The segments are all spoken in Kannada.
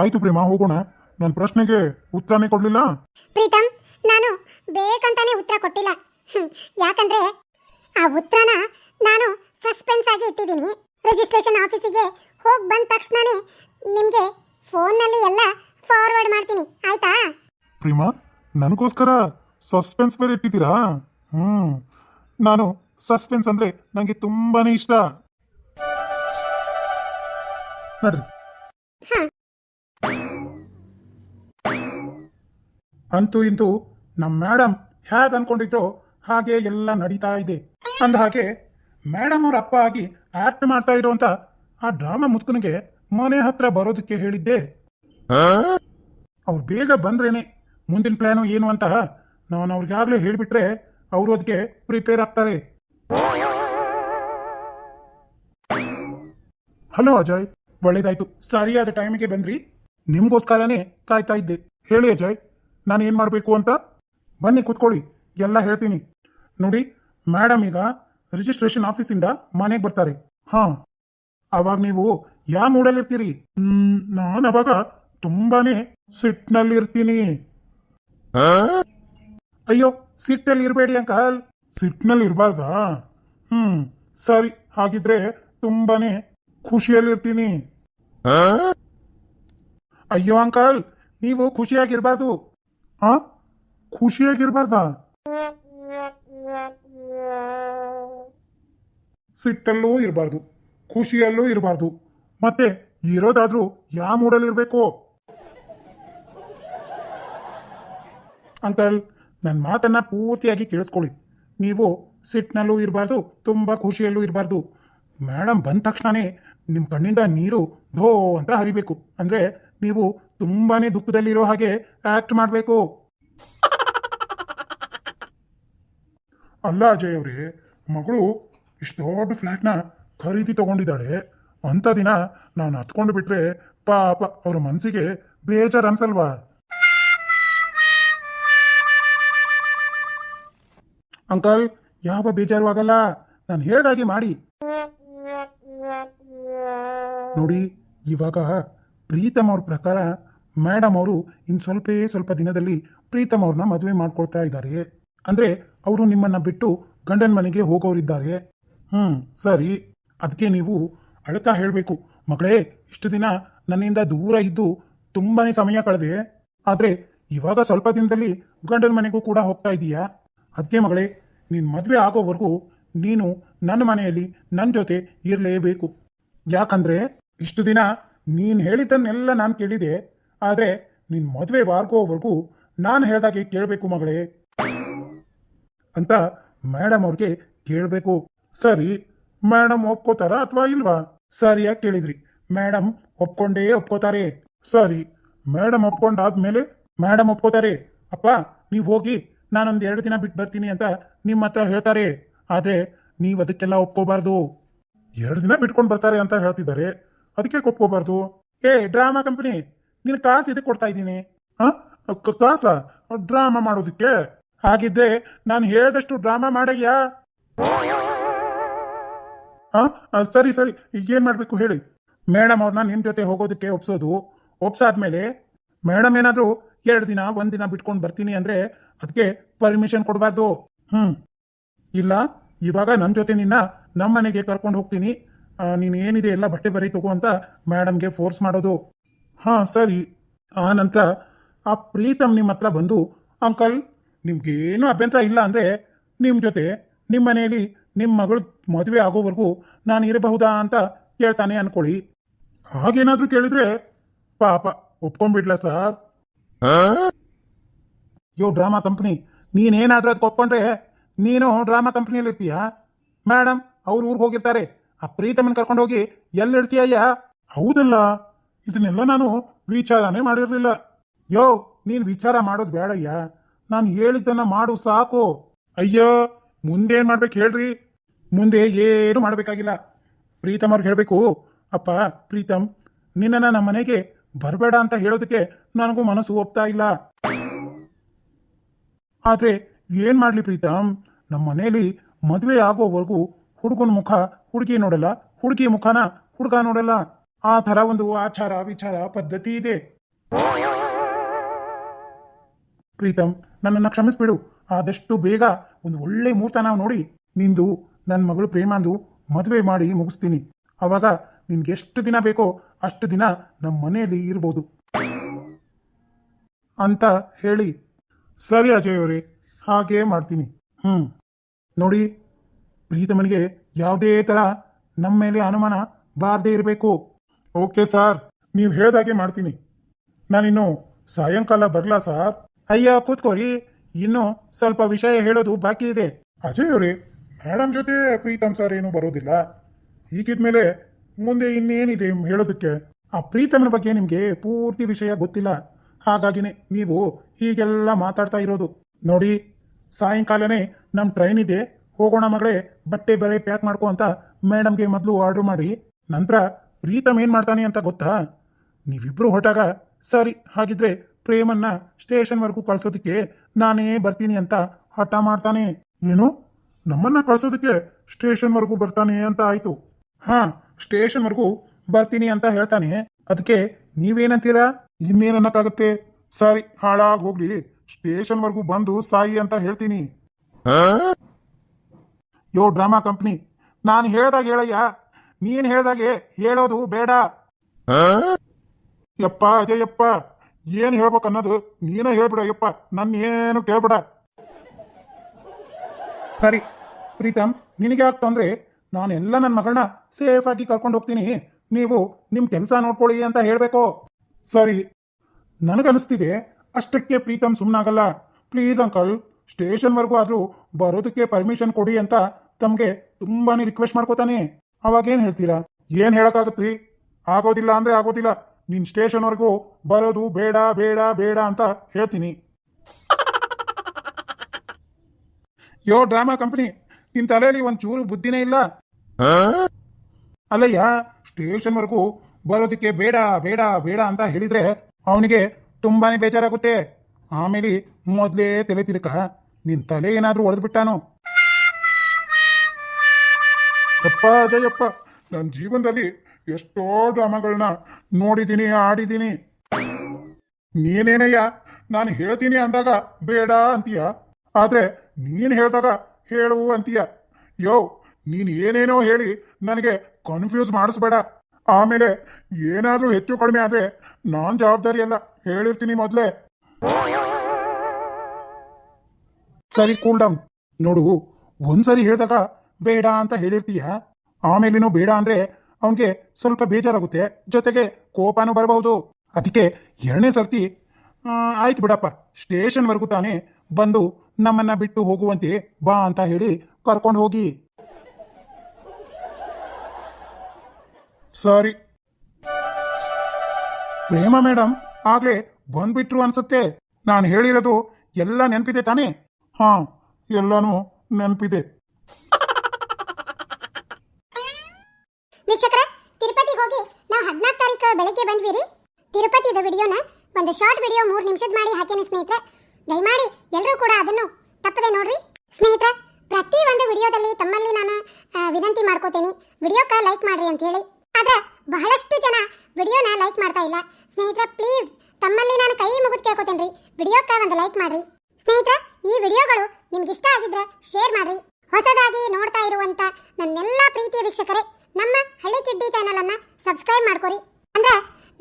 ಆಯ್ತು ಪ್ರೇಮ ಹೋಗೋಣ. ನನ್ನ ಪ್ರಶ್ನೆಗೆ ಉತ್ತರನೇ ಕೊಡ್ಲಿಲ್ಲ. ಪ್ರೀತಮ್ ನಾನು ಬೇಕಂತಾನೆ ಉತ್ತರ ಕೊಟ್ಟಿಲ್ಲ. ಯಾಕಂದ್ರೆ ಆ ಉತ್ತರನ ನಾನು ಸಸ್ಪೆನ್ಸ್ ಆಗಿ ಇಟ್ಟಿದ್ದೀನಿ. ರಿಜಿಸ್ಟ್ರೇಷನ್ ಆಫೀಸಿಗೆ ಹೋಗಿ ಬಂದ ತಕ್ಷಣನೇ ನಿಮಗೆ ಫೋನ್ನಲ್ಲಿ ಎಲ್ಲ ಫಾರ್ವರ್ಡ್ ಮಾಡ್ತೀನಿ. ಆಯ್ತಾ? ಪ್ರೀಮಾ ನನಗೋಸ್ಕರ ಸಸ್ಪೆನ್ಸ್ ಬೇರೆ ಇಟ್ಟಿದ್ದೀರಾ? ಹ್ಞೂ ನಾನು ಸಸ್ಪೆನ್ಸ್ ಅಂದರೆ ನನಗೆ ತುಂಬಾ ಇಷ್ಟ. ನಡ್ರಿ. ಅಂತೂ ಇಂತೂ ನಮ್ಮ ಮೇಡಮ್ ಹೇಗೆ ಅನ್ಕೊಂಡಿದ್ರೋ ಹಾಗೆ ಎಲ್ಲ ನಡೀತಾ ಇದೆ. ಅಂದ ಹಾಗೆ ಮೇಡಮ್ ಅವ್ರ ಅಪ್ಪ ಆಗಿ ಆಕ್ಟ್ ಮಾಡ್ತಾ ಇರೋಂತ ಆ ಡ್ರಾಮಾ ಮುತ್ಕನಿಗೆ ಮನೆ ಹತ್ರ ಬರೋದಕ್ಕೆ ಹೇಳಿದ್ದೆ. ಅವ್ರು ಬೇಗ ಬಂದ್ರೇನೆ ಮುಂದಿನ ಪ್ಲಾನು ಏನು ಅಂತ ನಾನು ಅವ್ರಿಗಾಗಲೇ ಹೇಳಿಬಿಟ್ರೆ ಅವರು ಅದಕ್ಕೆ ಪ್ರಿಪೇರ್ ಆಗ್ತಾರೆ. ಹಲೋ ಅಜಯ್, ಒಳ್ಳೇದಾಯ್ತು. ಸರಿಯಾದ ಟೈಮಿಗೆ ಬಂದ್ರಿ. ನಿಮ್ಗೋಸ್ಕರನೇ ಕಾಯ್ತಾ ಇದ್ದೆ. ಹೇಳಿ ಅಜಯ್. ನಾನು ಏನು ಮಾಡಬೇಕು ಅಂತ? ಬನ್ನಿ ಕೂತ್ಕೊಳ್ಳಿ. ಎಲ್ಲ ಹೇಳ್ತೀನಿ. ನೋಡಿ ಮೇಡಮ್ ಈಗ ರಿಜಿಸ್ಟ್ರೇಷನ್ ಆಫೀಸಿಂದ ಮನೆಗೆ ಬರ್ತಾರೆ. ಹಾ. ಅವಾಗ ನೀವು ಯಾವ ಮೂಡಲ್ಲಿ ಇರ್ತೀರಿ? ನಾನು ಅವಾಗ ತುಂಬಾನೇ ಸಿಟ್ನಲ್ಲಿ ಇರ್ತೀನಿ. ಅಯ್ಯೋ ಸಿಟ್ಟಲ್ಲಿ ಇರಬೇಡಿ ಅಂಕಲ್. ಸಿಟ್ನಲ್ಲಿ ಇರಬಾರ್ದಾ? ಹ್ಮ್ ಸರಿ. ಹಾಗಿದ್ರೆ ತುಂಬಾನೇ ಖುಷಿಯಲ್ಲಿ ಇರ್ತೀನಿ. ಅಯ್ಯೋ ಅಂಕಲ್ ನೀವು ಖುಷಿಯಾಗಿರ್ಬಾರ್ದು. ಆ? ಖುಷಿಯಾಗಿರ್ಬಾರ್ದಾ? ಸಿಟ್ಟಲ್ಲೂ ಇರಬಾರ್ದು, ಖುಷಿಯಲ್ಲೂ ಇರಬಾರ್ದು. ಮತ್ತೆ ಇರೋದಾದ್ರೂ ಯಾವ ಮೂಡಲ್ಲಿ ಇರಬೇಕು? ಅಂಕಲ್ ನನ್ನ ಮಾತನ್ನ ಪೂರ್ತಿಯಾಗಿ ಕೇಳಿಸ್ಕೊಳ್ಳಿ. ನೀವು ಸಿಟ್ಟಿನಲ್ಲೂ ಇರಬಾರ್ದು, ತುಂಬ ಖುಷಿಯಲ್ಲೂ ಇರಬಾರ್ದು. ಮೇಡಮ್ ಬಂದ ತಕ್ಷಣನೇ ನಿಮ್ಮ ಕಣ್ಣಿಂದ ನೀರು ಧೋ ಅಂತ ಹರಿಬೇಕು. ಅಂದರೆ ನೀವು ತುಂಬಾನೇ ದುಃಖದಲ್ಲಿರೋ ಹಾಗೆ ಆಕ್ಟ್ ಮಾಡಬೇಕು. ಅಲ್ಲ ಅಜಯ್ ಅವರೇ, ಮಗಳು ಇಷ್ಟು ದೊಡ್ಡ ಫ್ಲ್ಯಾಟ್ನ ಖರೀದಿ ತಗೊಂಡಿದ್ದಾಳೆ. ಅಂಥ ದಿನ ನಾನು ಹತ್ಕೊಂಡು ಬಿಟ್ರೆ ಪಾಪ ಅವ್ರ ಮನಸ್ಸಿಗೆ ಬೇಜಾರು ಅನ್ಸಲ್ವಾ? ಅಂಕಲ್, ಯಾವ ಬೇಜಾರು ಆಗಲ್ಲ. ನಾನು ಹೇಳ್ದಾಗೆ ಮಾಡಿ. ನೋಡಿ, ಇವಾಗ ಪ್ರೀತಮ್ ಅವ್ರ ಪ್ರಕಾರ ಮೇಡಮ್ ಅವರು ಇನ್ನು ಸ್ವಲ್ಪೇ ಸ್ವಲ್ಪ ದಿನದಲ್ಲಿ ಪ್ರೀತಮ್ ಅವ್ರನ್ನ ಮದುವೆ ಮಾಡ್ಕೊಳ್ತಾ ಇದ್ದಾರೆ. ಅಂದ್ರೆ ಅವರು ನಿಮ್ಮನ್ನ ಬಿಟ್ಟು ಗಂಡನ ಮನೆಗೆ ಹೋಗೋರಿದ್ದಾರೆ. ಹ್ಮ್, ಸರಿ. ಅದಕ್ಕೆ ನೀವು ಅಳ್ತಾ ಹೇಳಬೇಕು. ಮಗಳೇ, ಇಷ್ಟು ದಿನ ನನ್ನಿಂದ ದೂರ ಇದ್ದು ತುಂಬಾನೇ ಸಮಯ ಕಳೆದೆ. ಆದ್ರೆ ಇವಾಗ ಸ್ವಲ್ಪ ದಿನದಲ್ಲಿ ಗಂಡನ ಮನೆಗೂ ಕೂಡ ಹೋಗ್ತಾ ಇದೀಯಾ? ಅದಕ್ಕೆ ಮಗಳೇ, ನೀನ್ ಮದುವೆ ಆಗೋವರೆಗೂ ನೀನು ನನ್ನ ಮನೆಯಲ್ಲಿ ನನ್ನ ಜೊತೆ ಇರಲೇಬೇಕು. ಯಾಕಂದ್ರೆ ಇಷ್ಟು ದಿನ ನೀನು ಹೇಳಿದ್ದನ್ನೆಲ್ಲ ನಾನು ಕೇಳಿದೆ. ಆದ್ರೆ ನಿನ್ನ ಮದುವೆ ವಾರ್ಗೋವರೆಗೂ ನಾನು ಹೇಳ್ದಾಗೆ ಕೇಳಬೇಕು ಮಗಳೇ. ಅಂತ ಮೇಡಮ್ ಅವ್ರಿಗೆ ಕೇಳಬೇಕು. ಸರಿ, ಮೇಡಮ್ ಒಪ್ಕೋತಾರ ಅಥವಾ ಇಲ್ವಾ? ಸರಿಯಾಗಿ ಕೇಳಿದ್ರಿ. ಮೇಡಮ್ ಒಪ್ಕೊಂಡೇ ಒಪ್ಕೋತಾರೆ. ಸರಿ, ಮೇಡಮ್ ಒಪ್ಕೊಂಡಾದ್ಮೇಲೆ ಮೇಡಮ್ ಒಪ್ಕೋತಾರೆ. ಅಪ್ಪ, ನೀವು ಹೋಗಿ, ನಾನೊಂದು ಎರಡು ದಿನ ಬಿಟ್ಟು ಬರ್ತೀನಿ ಅಂತ ನಿಮ್ಮ ಹತ್ರ ಹೇಳ್ತಾರೆ. ಆದರೆ ನೀವು ಅದಕ್ಕೆಲ್ಲ ಒಪ್ಕೋಬಾರ್ದು. ಎರಡು ದಿನ ಬಿಟ್ಕೊಂಡು ಬರ್ತಾರೆ ಅಂತ ಹೇಳ್ತಿದ್ದಾರೆ. ಅದಕ್ಕೆ ಒಪ್ಕೋಬಾರ್ದು. ಏ, ಡ್ರಾಮಾ ಕಂಪನಿ ನೀನು ಕಾಸು ಇದಕ್ಕೆ ಕೊಡ್ತಾ ಇದ್ದೀನಿ? ಹಾಂ? ಕಾಸ ಡ್ರಾಮಾ ಮಾಡೋದಕ್ಕೆ? ಹಾಗಿದ್ರೆ ನಾನು ಹೇಳಿದಷ್ಟು ಡ್ರಾಮಾ ಮಾಡಯ್ಯಾ ಹಾ? ಸರಿ ಸರಿ. ಈಗ ಏನ್ ಮಾಡ್ಬೇಕು ಹೇಳಿ. ಮೇಡಮ್ ಅವ್ರನ್ನ ನಿಮ್ಮ ಜೊತೆ ಹೋಗೋದಕ್ಕೆ ಒಪ್ಸೋದು. ಒಪ್ಸಾದ್ಮೇಲೆ ಮೇಡಮ್ ಏನಾದರೂ ಎರಡು ದಿನ, ಒಂದು ದಿನ ಬಿಟ್ಕೊಂಡು ಬರ್ತೀನಿ ಅಂದ್ರೆ ಅದಕ್ಕೆ ಪರ್ಮಿಷನ್ ಕೊಡಬಾರ್ದು. ಹ್ಮ್. ಇಲ್ಲ, ಇವಾಗ ನನ್ನ ಜೊತೆ ನಿನ್ನ ನಮ್ಮ ಮನೆಗೆ ಕರ್ಕೊಂಡು ಹೋಗ್ತೀನಿ. ನೀನ್ ಏನಿದೆ ಎಲ್ಲ ಬಟ್ಟೆ ಬರೀ ತಗೋ ಅಂತ ಮೇಡಮ್ಗೆ ಫೋರ್ಸ್ ಮಾಡೋದು. ಹಾ ಸರಿ. ಆ ನಂತರ ಆ ಪ್ರೀತಮ್ ನಿಮ್ಮ ಹತ್ರ ಬಂದು ಅಂಕಲ್ ನಿಮ್ಗೇನು ಅಭ್ಯಂತರ ಇಲ್ಲ ಅಂದರೆ ನಿಮ್ಮ ಜೊತೆ ನಿಮ್ಮ ಮನೆಯಲ್ಲಿ ನಿಮ್ಮ ಮಗಳು ಮದುವೆ ಆಗೋವರೆಗೂ ನಾನು ಇರಬಹುದಾ ಅಂತ ಕೇಳ್ತಾನೆ ಅನ್ಕೊಳ್ಳಿ. ಹಾಗೇನಾದರೂ ಕೇಳಿದ್ರೆ ಪಾಪ ಒಪ್ಕೊಂಡ್ಬಿಡ್ಲ ಸರ್. ಯೋ ಡ್ರಾಮಾ ಕಂಪ್ನಿ ನೀನೇನಾದರೂ ಅದಕ್ಕೆ ಒಪ್ಕೊಂಡ್ರೆ ನೀನು ಡ್ರಾಮಾ ಕಂಪ್ನಿಯಲ್ಲಿ ಇರ್ತೀಯ? ಮೇಡಮ್ ಅವ್ರ ಊರಿಗೆ ಹೋಗಿರ್ತಾರೆ. ಆ ಪ್ರೀತಮನ್ ಕರ್ಕೊಂಡು ಹೋಗಿ ಎಲ್ಲಿಡ್ತೀಯಯ್ಯ ಹೌದಲ್ಲ. ಇದನ್ನೆಲ್ಲ ನಾನು ವಿಚಾರನೇ ಮಾಡಿರಲಿಲ್ಲ. ಯೋ, ನೀನು ವಿಚಾರ ಮಾಡೋದು ಬೇಡಯ್ಯ ನಾನು ಹೇಳಿದ್ದನ್ನ ಮಾಡು ಸಾಕು. ಅಯ್ಯೋ ಏನು ಮಾಡ್ಬೇಕು ಹೇಳ್ರಿ. ಮುಂದೆ ಏನು ಮಾಡಬೇಕಾಗಿಲ್ಲ. ಪ್ರೀತಮ್ ಅವ್ರಿಗೆ ಹೇಳಬೇಕು, ಅಪ್ಪ, ಪ್ರೀತಮ್, ನಿನ್ನನ್ನು ನಮ್ಮ ಮನೆಗೆ ಬರಬೇಡ ಅಂತ ಹೇಳೋದಕ್ಕೆ ನನಗೂ ಮನಸ್ಸು ಒಪ್ತಾ ಇಲ್ಲ. ಆದ್ರೆ ಏನು ಮಾಡಲಿ ಪ್ರೀತಮ್? ನಮ್ಮ ಮನೆಯಲ್ಲಿ ಮದುವೆ ಆಗೋವರೆಗೂ ಹುಡುಗನ ಮುಖ ಹುಡುಗಿ ನೋಡಲ್ಲ, ಹುಡುಗಿ ಮುಖನ ಹುಡುಗ ನೋಡಲ್ಲ. ಆ ಥರ ಒಂದು ಆಚಾರ, ವಿಚಾರ, ಪದ್ಧತಿ ಇದೆ. ಪ್ರೀತಮ್ ನನ್ನನ್ನು ಕ್ಷಮಿಸ್ಬಿಡು. ಆದಷ್ಟು ಬೇಗ ಒಂದು ಒಳ್ಳೆ ಮುಹೂರ್ತ ನಾವು ನೋಡಿ. ನಿಂದು ನನ್ನ ಮಗಳು ಪ್ರೇಮಾಂದು ಮದುವೆ ಮಾಡಿ ಮುಗಿಸ್ತೀನಿ. ಅವಾಗ ನಿನ್ಗೆ ಎಷ್ಟು ದಿನ ಬೇಕೋ ಅಷ್ಟು ದಿನ ನಮ್ಮ ಮನೆಯಲ್ಲಿ ಇರ್ಬೋದು. ಅಂತ ಹೇಳಿ, ಸರಿ ಅಜಯ್ ಅವರೇ, ಹಾಗೆ ಮಾಡ್ತೀನಿ. ಹ್ಞೂ ನೋಡಿ, ಪ್ರೀತಮನಿಗೆ ಯಾವುದೇ ಥರ ನಮ್ಮ ಮೇಲೆ ಅನುಮಾನ ಬಾರದೇ ಇರಬೇಕು. ಓಕೆ ಸರ್ ನೀವು ಹೇಳ್ದಾಗೆ ಮಾಡ್ತೀನಿ. ನಾನಿನ್ನು ಸಾಯಂಕಾಲ ಬರಲಾ ಸರ್? ಅಯ್ಯ ಕೂತ್ಕೋರಿ. ಇನ್ನು ಸ್ವಲ್ಪ ವಿಷಯ ಹೇಳೋದು ಬಾಕಿ ಇದೆ. ಅಜಯ್ ಅವರೇ ಮೇಡಮ್ ಜೊತೆ ಪ್ರೀತಮ್ ಸರ್ ಏನು ಬರೋದಿಲ್ಲ. ಹೀಗಿದ್ಮೇಲೆ ಮುಂದೆ ಇನ್ನೇನಿದೆ ಹೇಳೋದಕ್ಕೆ? ಆ ಪ್ರೀತಮ್ನ ಬಗ್ಗೆ ನಿಮಗೆ ಪೂರ್ತಿ ವಿಷಯ ಗೊತ್ತಿಲ್ಲ. ಹಾಗಾಗಿನೇ ನೀವು ಹೀಗೆಲ್ಲ ಮಾತಾಡ್ತಾ ಇರೋದು. ನೋಡಿ ಸಾಯಂಕಾಲನೇ ನಮ್ಮ ಟ್ರೈನ್ ಇದೆ. ಹೋಗೋಣ ಮಗಳೇ ಬಟ್ಟೆ ಬೇರೆ ಪ್ಯಾಕ್ ಮಾಡ್ಕೋ ಅಂತ ಮೇಡಮ್ಗೆ ಮೊದಲು ಆರ್ಡರ್ ಮಾಡಿ. ನಂತರ ಪ್ರೀತಮ್ ಏನು ಮಾಡ್ತಾನೆ ಅಂತ ಗೊತ್ತಾ? ನೀವಿಬ್ಬರು ಹೊರಟಾಗ ಸರಿ ಹಾಗಿದ್ರೆ ಪ್ರೇಮನ್ನ ಸ್ಟೇಷನ್ವರೆಗೂ ಕಳ್ಸೋದಕ್ಕೆ ನಾನೇ ಬರ್ತೀನಿ ಅಂತ ಹಠ ಮಾಡ್ತಾನೆ. ಏನು? ನಮ್ಮನ್ನ ಕಳ್ಸೋದಕ್ಕೆ ಸ್ಟೇಷನ್ವರೆಗೂ ಬರ್ತಾನೆ ಅಂತ ಆಯಿತು. ಹಾಂ ಸ್ಟೇಷನ್ವರೆಗೂ ಬರ್ತೀನಿ ಅಂತ ಹೇಳ್ತಾನೆ. ಅದಕ್ಕೆ ನೀವೇನಂತೀರಾ? ಇನ್ನೇನನ್ನಕ್ಕಾಗತ್ತೆ ಸರಿ ಹಾಳಾಗಿ ಹೋಗ್ಲಿ ಸ್ಟೇಷನ್ವರೆಗೂ ಬಂದು ಸಾಯಿ ಅಂತ ಹೇಳ್ತೀನಿ. ಯೋ ಡ್ರಾಮಾ ಕಂಪ್ನಿ ನಾನು ಹೇಳ್ದಾಗ ಹೇಳಯ್ಯ. ನೀನ್ ಹೇಳ್ದಾಗೆ ಹೇಳೋದು ಬೇಡ. ಯಪ್ಪ ಅಜಯಪ್ಪ ಏನ್ ಹೇಳ್ಬೇಕು ಅನ್ನೋದು ನೀನೇ ಹೇಳ್ಬಿಡ ಯಪ್ಪ ನನ್ನ ಏನು ಕೇಳ್ಬಿಡ. ಸರಿ, ಪ್ರೀತಮ್, ನಿನಗೆ ಯಾಕೆ ತೊಂದ್ರೆ? ನಾನೆಲ್ಲ ನನ್ನ ಮಗಳನ್ನ ಸೇಫ್ ಆಗಿ ಕರ್ಕೊಂಡು ಹೋಗ್ತೀನಿ. ನೀವು ನಿಮ್ಮ ಕೆಲಸ ನೋಡ್ಕೊಳ್ಳಿ ಅಂತ ಹೇಳಬೇಕು. ಸರಿ ನನಗನ್ನಿಸ್ತಿದೆ ಅಷ್ಟಕ್ಕೆ ಪ್ರೀತಮ್ ಸುಮ್ಮನಾಗಲ್ಲ ಪ್ಲೀಸ್ ಅಂಕಲ್, ಸ್ಟೇಷನ್ವರೆಗೂ ಆದರೂ ಬರೋದಕ್ಕೆ ಪರ್ಮಿಷನ್ ಕೊಡಿ ಅಂತ ತಮಗೆ ತುಂಬಾನೇ ರಿಕ್ವೆಸ್ಟ್ ಮಾಡ್ಕೋತಾನೆ. ಅವಾಗೇನು ಹೇಳ್ತೀರಾ? ಏನು ಹೇಳೋಕ್ಕಾಗತ್ರಿ? ಆಗೋದಿಲ್ಲ ಅಂದ್ರೆ ಆಗೋದಿಲ್ಲ. ನೀನು ಸ್ಟೇಷನ್ವರೆಗೂ ಬರೋದು ಬೇಡ ಬೇಡ ಬೇಡ ಅಂತ ಹೇಳ್ತೀನಿ. ಯೋ, ಡ್ರಾಮಾ ಕಂಪನಿ, ನಿನ್ ತಲೆಯಲ್ಲಿ ಒಂದ್ ಚೂರು ಬುದ್ಧಿನೇ ಇಲ್ಲ? ಅಲ್ಲಯ್ಯ ಸ್ಟೇಷನ್ವರೆಗೂ ಬರೋದಕ್ಕೆ ಬೇಡ ಬೇಡ ಬೇಡ ಅಂತ ಹೇಳಿದ್ರೆ ಅವನಿಗೆ ತುಂಬಾನೇ ಬೇಜಾರಾಗುತ್ತೆ. ಆಮೇಲೆ ಮೊದಲೇ ತಲೆ ತಿರುಕ ನಿನ್ ತಲೆ ಏನಾದ್ರೂ ಒಡೆದ್ಬಿಟ್ಟಾನು? ಅಪ್ಪ ಅಜಯಪ್ಪ ನನ್ನ ಜೀವನದಲ್ಲಿ ಎಷ್ಟೋ ಡ್ರಾಮಾಗಳನ್ನ ನೋಡಿದ್ದೀನಿ ಆಡಿದ್ದೀನಿ ನೀನೇನಯ್ಯ, ನಾನು ಹೇಳ್ತೀನಿ ಅಂದಾಗ ಬೇಡ ಅಂತೀಯ? ಆದ್ರೆ ನೀನು ಹೇಳ್ದಾಗ ಹೇಳು ಅಂತೀಯ? ಯೋ, ನೀನು ಏನೇನೋ ಹೇಳಿ ನನಗೆ ಕನ್ಫ್ಯೂಸ್ ಮಾಡಿಸ್ಬೇಡ. ಆಮೇಲೆ ಏನಾದರೂ ಹೆಚ್ಚು ಕಡಿಮೆ ಆದರೆ ನಾನು ಜವಾಬ್ದಾರಿ ಅಲ್ಲ ಹೇಳಿರ್ತೀನಿ ಮೊದಲೇ. ಸರಿ ಕೂಲ್ ಡೌನ್ ನೋಡು, ಒಂದ್ಸರಿ ಹೇಳಿದಾಗ ಬೇಡ ಅಂತ ಹೇಳಿರ್ತೀಯ? ಆಮೇಲಿನೂ ಬೇಡ ಅಂದ್ರೆ ಅವನಿಗೆ ಸ್ವಲ್ಪ ಬೇಜಾರಾಗುತ್ತೆ. ಜೊತೆಗೆ ಕೋಪನೂ ಬರಬಹುದು. ಅದಕ್ಕೆ ಎರಡನೇ ಸರ್ತಿ ಆಯ್ತು ಬಿಡಪ್ಪ. ಸ್ಟೇಷನ್ವರೆಗೂ ತಾನೇ ಬಂದು ನಮ್ಮನ್ನ ಬಿಟ್ಟು ಹೋಗುವಂತೆ ಬಾ ಅಂತ ಹೇಳಿ ಕರ್ಕೊಂಡು ಹೋಗಿ. ಸಾರಿ. ಪ್ರೇಮ ಮೇಡಮ್ ಆಗ್ಲೇ ಬಂದ್ಬಿಟ್ರು ಅನ್ಸುತ್ತೆ. ನಾನು ಹೇಳಿರೋದು ಎಲ್ಲ ನೆನಪಿದೆ ತಾನೇ? ಹಾ, ಎಲ್ಲಾನು ನೆನಪಿದೆ. ವೀಕ್ಷಕರ, ತಿರುಪತಿಗೆ ಹೋಗಿ ನಾವು ಹದಿನಾಲ್ಕು ತಾರೀಕು ಬೆಳಗ್ಗೆ ಬಂದ್ವಿ ರೀ ತಿರುಪತಿದ ವಿಡಿಯೋನ ಒಂದು ಶಾರ್ಟ್ ವಿಡಿಯೋ ಮೂರು ನಿಮಿಷದ ಮಾಡಿ ಹಾಕೇನೆ ಸ್ನೇಹಿತರೆ. ದಯಮಾಡಿ ಎಲ್ಲರೂ ಕೂಡ ಅದನ್ನು ತಪ್ಪದೆ ನೋಡ್ರಿ. ಸ್ನೇಹಿತರೆ, ಪ್ರತಿ ಒಂದು ವಿಡಿಯೋದಲ್ಲಿ ತಮ್ಮಲ್ಲಿ ನಾನು ವಿನಂತಿ ಮಾಡ್ಕೋತೀನಿ. ವಿಡಿಯೋಕ್ಕೆ ಲೈಕ್ ಮಾಡ್ರಿ ಅಂತ ಹೇಳಿ ಆದ್ರೆ ಬಹಳಷ್ಟು ಜನ ವಿಡಿಯೋನ ಲೈಕ್ ಮಾಡ್ತಾ ಇಲ್ಲ. ಸ್ನೇಹಿತರೆ ಪ್ಲೀಸ್ ತಮ್ಮಲ್ಲಿ ನಾನು ಕೈ ಮುಗಿದು ಕೇಳ್ಕೊತೇನೆ ರೀ ವಿಡಿಯೋಕ್ಕೆ ಒಂದು ಲೈಕ್ ಮಾಡ್ರಿ. ಸ್ನೇಹಿತರೆ, ಈ ವಿಡಿಯೋಗಳು ನಿಮ್ಗೆ ಇಷ್ಟ ಆಗಿದ್ರೆ ಶೇರ್ ಮಾಡ್ರಿ. ಹೊಸದಾಗಿ ನೋಡ್ತಾ ಇರುವಂತ ನನ್ನೆಲ್ಲ ಪ್ರೀತಿಯ ವೀಕ್ಷಕರೇ ನಮ್ಮ ಹಳ್ಳಿ ಕಿಡ್ಡಿ ಚಾನಲ್ ಅನ್ನ ಸಬ್ಸ್ಕ್ರೈಬ್ ಮಾಡ್ಕೊರಿ. ಅಂದ್ರೆ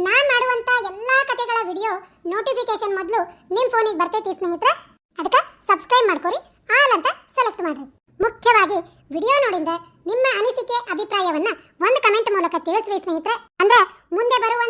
ನಾನು ಮಾಡುವಂತ ಎಲ್ಲಾ ಕಥೆಗಳ ವಿಡಿಯೋ ನೋಟಿಫಿಕೇಶನ್ ಮೊದಲು ನಿಮ್ಮ ಫೋನಿಗೆ ಬರ್ತೈತಿ ಸ್ನೇಹಿತರೆ, ಅದಕ್ಕೆ ಸಬ್ಸ್ಕ್ರೈಬ್ ಮಾಡ್ಕೊರಿ ಆಲ್ ಅಂತ ಸೆಲೆಕ್ಟ್ ಮಾಡ್ರಿ. ಮುಖ್ಯವಾಗಿ ವಿಡಿಯೋ ನೋಡಿಂದ ನಿಮ್ಮ ಅನಿಸಿಕೆ, ಅಭಿಪ್ರಾಯವನ್ನ ಒಂದು ಕಮೆಂಟ್ ಮೂಲಕ ತಿಳಿಸ್ರಿ ಸ್ನೇಹಿತರೆ. ಅಂದ್ರೆ ಮುಂದೆ ಬರುವಂತ